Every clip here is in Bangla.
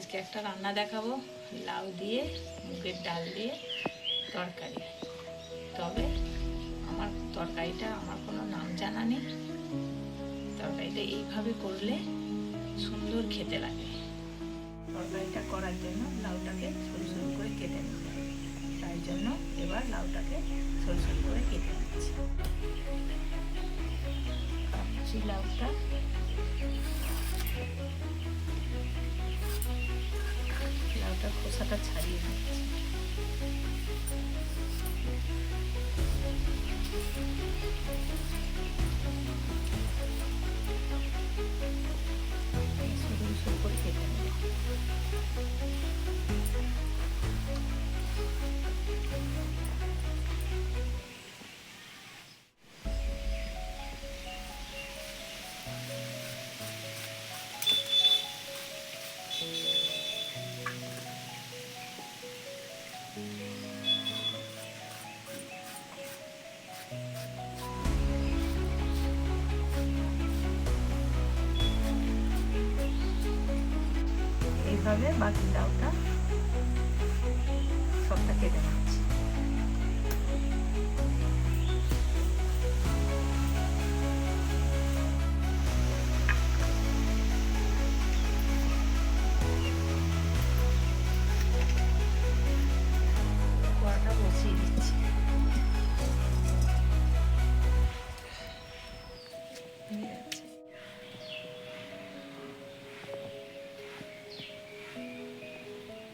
আজকে একটা রান্না দেখাবো, লাউ দিয়ে, মুগের ডাল দিয়ে তরকারি। তবে আমার তরকারিটা, আমার কোনো নাম জানা নেই। তরকারিটা এইভাবে করলে সুন্দর খেতে লাগে। তরকারিটা করার জন্য লাউটাকে সরু সরু করে কেটে নিতে হবে। তাই জন্য এবার লাউটাকে সরু সরু করে কেটে নিচ্ছি। লাউটা। খোসাটা ছাড়িয়ে নিচ্ছি। এইভাবে বাকি লাউটা সবটা কেটে নিচ্ছি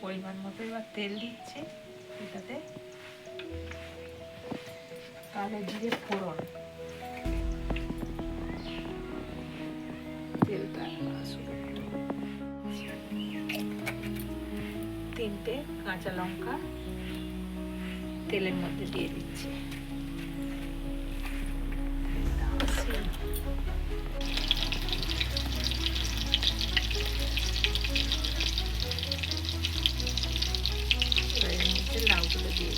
পরিমাণ মতো এবার তেল দিচ্ছি এটাতে। কালো জিরে ফোড়ন। তেলটা তিনটে কাঁচা লঙ্কা তেলের মধ্যে দিয়ে দিচ্ছি। দিয়ে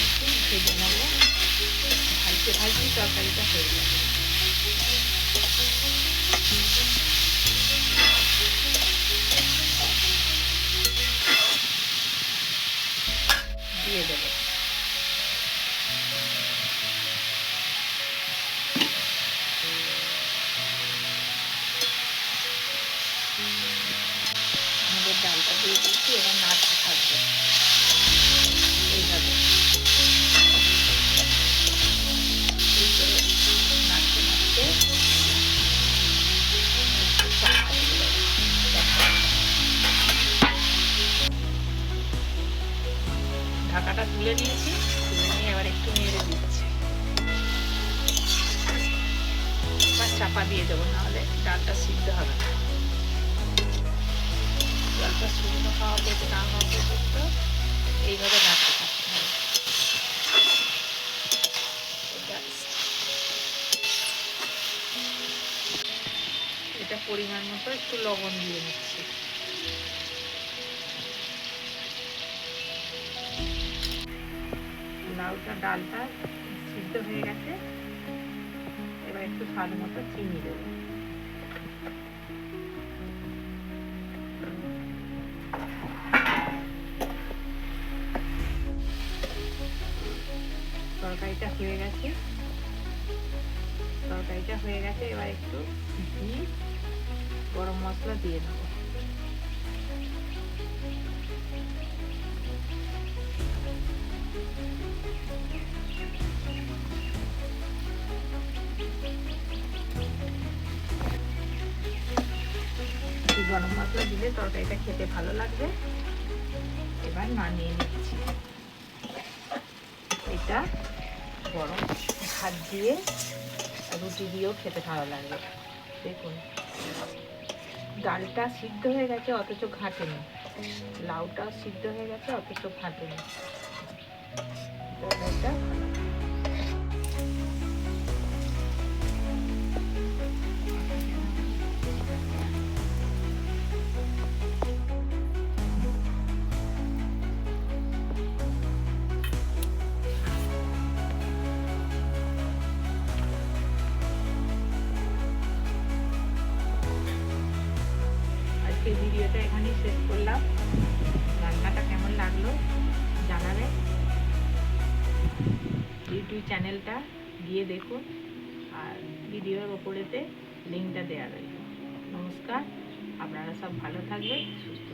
একটু ভেজে নেব ভাজতে ভাজতে তরকারিটা হয়ে দেবো। দিয়ে দিচ্ছি এবার নাড়তে থাকবে এইভাবে এই নাড়তে। ঢাকাটা তুলে নিয়েছি, তুলে নিয়ে এবার একটু নেড়ে দিচ্ছি চাপা দিয়ে দেবো, নাহলে ডালটা খাওয়া পর্যন্ত না হওয়া পর্যন্ত এইভাবে রাখতে থাকতে হবে এটা পরিমাণ মতো একটু লবণ দিয়ে নিচ্ছি। লাউটা, ডালটা সিদ্ধ হয়ে গেছে। এবার একটু স্বাদ মতো চিনি দেবো। তরকারিটা হয়ে গেছে। তরকারিটা হয়ে গেছে, এবার একটু ঘি, গরম মশলা দিয়ে দেবো। গরম মশলা দিলে তরকারিটা খেতে ভালো লাগবে। এবার নামিয়ে নিচ্ছি। এটা গরম ভাত দিয়ে রুটি দিয়েও খেতে ভালো লাগবে। দেখুন। ডালটা সিদ্ধ হয়ে গেছে, অথচ ঘাটেনি। লাউটাও সিদ্ধ হয়ে গেছে, অথচ ঘাটেনি। ভিডিওটা এখানেই শেষ করলাম। রান্নাটা কেমন লাগল জানাবে? ইউটিউব চ্যানেলটা গিয়ে দেখুন আর ভিডিওর ওপরেতে লিঙ্কটা দেওয়া রইল। নমস্কার, আপনারা সব ভালো থাকবেন, সুস্থ